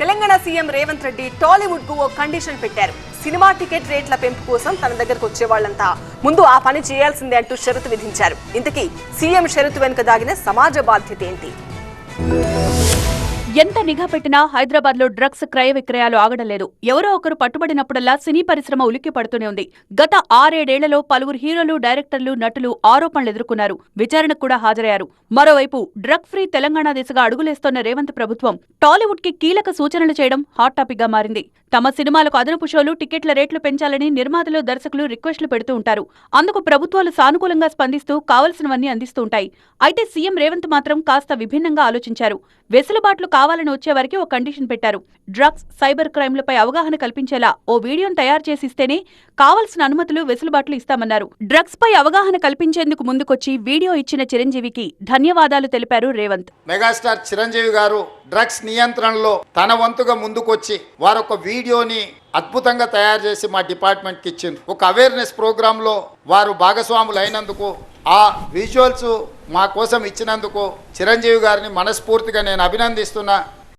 Telangana CM Revanth Reddy టాలీవుడ్కు ఓ condition పెట్టారు. సినిమా టికెట్ రేట్ల పెంపు కోసం తన దగ్గరకు వచ్చే వాళ్ళంతా ముందు ఆ పని చేయాల్సిందే అంటూ షరతు విధించారు. ఇంతకీ సీఎం షరతు వెనుక దాగిన సమాజ బాధ్యత ఏంటి? ఎంత నిఘా పెట్టినా హైదరాబాద్లో డ్రగ్స్ క్రయ విక్రయాలు ఆగడం లేదు ఎవరో ఒకరు పట్టుబడినప్పుడల్లా సినీ పరిశ్రమ ఉలిక్కి పడుతూనే ఉంది. గత ఆరేడేళ్ళలో పలువురు హీరోలు డైరెక్టర్లు నటులు ఆరోపణలు ఎదుర్కొన్నారు. విచారణకు కూడా హాజరయ్యారు. మరోవైపు డ్రగ్ ఫ్రీ తెలంగాణ దిశగా అడుగులేస్తోన్న రేవంత్ ప్రభుత్వం టాలీవుడ్కి కీలక సూచనలు చేయడం హాట్ టాపిక్గా మారింది. తమ సినిమాలకు అదనపు షోలు టికెట్ల రేట్లు పెంచాలని నిర్మాతలు దర్శకులు రిక్వెస్టులు పెడుతూ ఉంటారు. అందుకు ప్రభుత్వాలు సానుకూలంగా స్పందిస్తూ కావలసినవన్నీ అందిస్తూ ఉంటాయి. అయితే సీఎం రేవంత్ మాత్రం కాస్త విభిన్నంగా ఆలోచించారు. వెసులుబాట్లు కావాలని వచ్చేవారికి ఓ కండిషన్ పెట్టారు. డ్రగ్స్ సైబర్ క్రైమ్లపై అవగాహన కల్పించేలా ఓ వీడియోను తయారు చేసి ఇస్తేనే కావలసిన అనుమతులు వెసులుబాట్లు ఇస్తామన్నారు. డ్రగ్స్ పై అవగాహన కల్పించేందుకు ముందుకొచ్చి వీడియో ఇచ్చిన చిరంజీవికి ధన్యవాదాలు తెలిపారు రేవంత్. మెగాస్టార్ చిరంజీవి గారు డ్రగ్స్ నియంత్రణలో తన వంతుగా ముందుకొచ్చి వారొక వీడియోని అద్భుతంగా తయారు చేసి మా డిపార్ట్మెంట్కి ఇచ్చింది ఒక అవేర్నెస్ ప్రోగ్రాంలో వారు భాగస్వాములు అయినందుకు ఆ విజువల్స్ మా కోసం ఇచ్చినందుకు చిరంజీవి గారిని మనస్ఫూర్తిగా నేను అభినందిస్తున్నా.